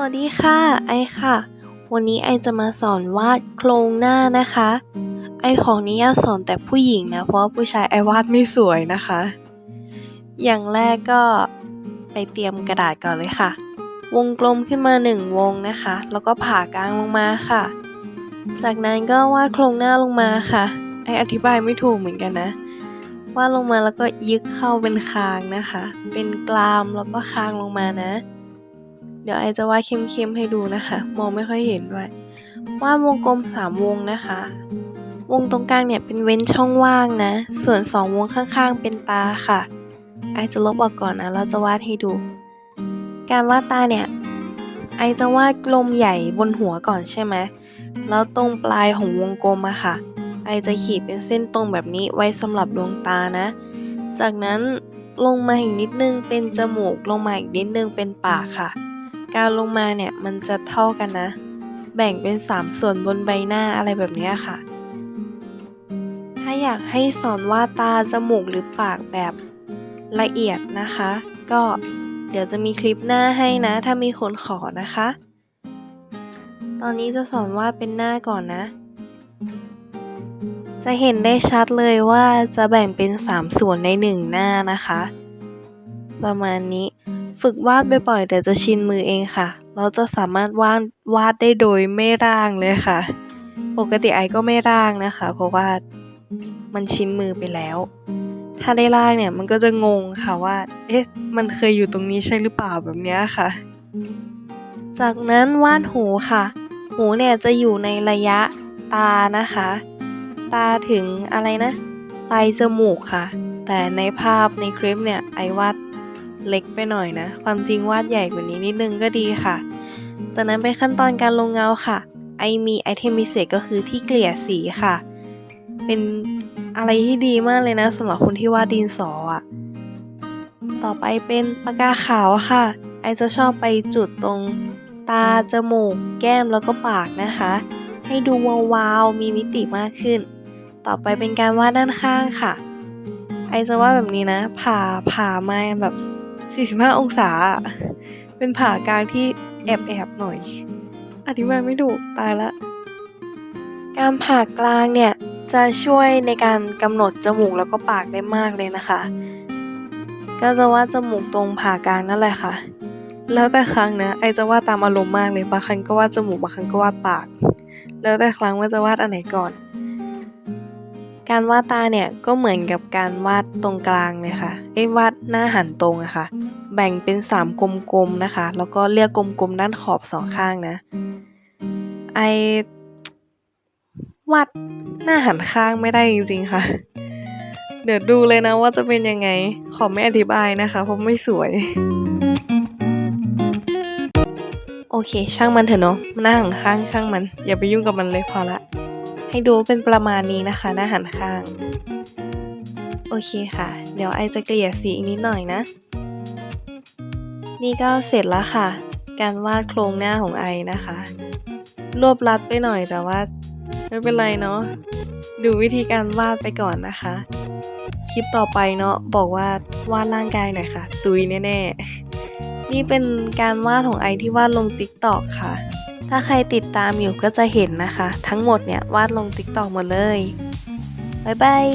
วัสดีค่ะ ไอค่ะ วันนี้ไอจะมาสอนวาดโครงหน้านะคะ ไอของนี้อยากสอนแต่ผู้หญิงนะ เพราะว่าผู้ชายไอวาดไม่สวยนะคะ อย่างแรกก็ไปเตรียมกระดาษก่อนเลยค่ะ วงกลมขึ้นมาหนึ่งวงนะคะ แล้วก็ผ่ากลางลงมาค่ะ จากนั้นก็วาดโครงหน้าลงมาค่ะ ไออธิบายไม่ถูกเหมือนกันนะ วาดลงมาแล้วก็ยึกเข้าเป็นคางนะคะ เป็นกรามแล้วก็คางลงมานะ เดี๋ยวไอจะวาดเข้มๆให้ดูนะคะ มองไม่ค่อยเห็นด้วยวาดวงกลมสามวงนะคะ วงตรงกลางเนี่ยเป็นเว้นช่องว่างนะ ส่วนสองวงข้างๆเป็นตาค่ะไอจะลบออกก่อนนะแล้วจะวาดให้ดู การวาดตาเนี่ย ไอจะวาดกลมใหญ่บนหัวก่อนใช่ไหมแล้วตรงปลายของวงกลมอะค่ะ ไอจะขีดเป็นเส้นตรงแบบนี้ไว้สำหรับดวงตานะ จากนั้นลงมาอีกนิดนึงเป็นจมูกลงมาอีกนิดนึงเป็นปากค่ะ การลงมาเนี่ยมันจะเท่ากันนะ แบ่งเป็น 3 ส่วนบนใบหน้าอะไรแบบนี้ค่ะ ถ้าอยากให้สอนวาดตาจมูกหรือปากแบบละเอียดนะคะ ก็เดี๋ยวจะมีคลิปหน้าให้นะ ถ้ามีคนขอนะคะ ตอนนี้จะสอนวาดเป็นหน้าก่อนนะ จะเห็นได้ชัดเลยว่าจะแบ่งเป็น 3 ส่วนใน 1 หน้านะคะ ประมาณนี้ ฝึกวาดบ่อยๆเดี๋ยวจะชินมือเองค่ะ เราจะสามารถวาดวาดได้โดยไม่ร่างเลยค่ะ ปกติไอก็ไม่ร่างนะคะ เพราะว่ามันชินมือไปแล้ว ถ้าได้ร่างเนี่ยมันก็จะงงค่ะว่า เอ๊ะ มันเคยอยู่ตรงนี้ใช่หรือเปล่าแบบนี้ค่ะ จากนั้นวาดหูค่ะ หูเนี่ยจะอยู่ในระยะตานะคะ ตาถึงอะไรนะปลายจมูกค่ะ แต่ในภาพในคลิปเนี่ยไอวาด เล็กไปหน่อยนะ ความจริงวาดใหญ่กว่านี้นิดนึงก็ดีค่ะ จากนั้นไปขั้นตอนการลงเงาค่ะ ไอมีไอเทมพิเศษก็คือที่เกลี่ยสีค่ะ เป็นอะไรที่ดีมากเลยนะสำหรับคนที่วาดดินสออะ ต่อไปเป็นปากกาขาวค่ะ ไอจะชอบไปจุดตรงตา จมูก แก้มแล้วก็ปากนะคะ ให้ดูวาวๆมีมิติมากขึ้น ต่อไปเป็นการวาดด้านข้างค่ะ ไอจะวาดแบบนี้นะ ผ่าผ่ามาแบบ 45 องศา เป็นผ่ากลางที่แอบแอบหน่อย อธิบายไม่ถูกตายละ การผ่ากลางเนี่ยจะช่วยในการกำหนดจมูกแล้วก็ปากได้มากเลยนะคะ ก็จะวาดจมูกตรงผ่ากลางนั่นแหละค่ะ แล้วแต่ครั้งนะไอจะวาดตามอารมณ์มากเลยบางครั้งก็วาดจมูกบางครั้งก็วาดปาก แล้วแต่ครั้งว่าจะวาดอันไหนก่อน การวาดตาเนี่ยก็เหมือนกับการวาดตรงกลางเลยค่ะไอ้วาดหน้าหันตรงอะค่ะ แบ่งเป็นสามกลมๆนะคะ แล้วก็เรียกกลมๆด้านขอบสองข้างนะ ไอวาดหน้าหันข้างไม่ได้จริงๆค่ะ เดี๋ยวดูเลยนะว่าจะเป็นยังไง ขอไม่อธิบายนะคะ เพราะไม่สวย โอเค ช่างมันเถอะเนาะหน้าหันข้างช่างมัน อย่าไปยุ่งกับมันเลยพอละ ให้ดูเป็นประมาณนี้นะคะ หน้าหันข้าง โอเคค่ะ เดี๋ยวไอจะเกลี่ยสีอีกนิดหน่อยนะ นี่ก็เสร็จแล้วค่ะ การวาดโครงหน้าของไอนะคะ รวบรัดไปหน่อยแต่ว่าไม่เป็นไรเนาะดูวิธีการวาดไปก่อนนะคะ คลิปต่อไปเนาะบอกว่าวาดร่างกายหน่อยค่ะ ตุยแน่ๆนี่เป็นการวาดของไอที่วาดลง t ิ k t o k ค่ะ ถ้าใครติดตามอยู่ก็จะเห็นนะคะ ทั้งหมดเนี่ยวาดลงทิกตอกหมดเลย บ๊ายบาย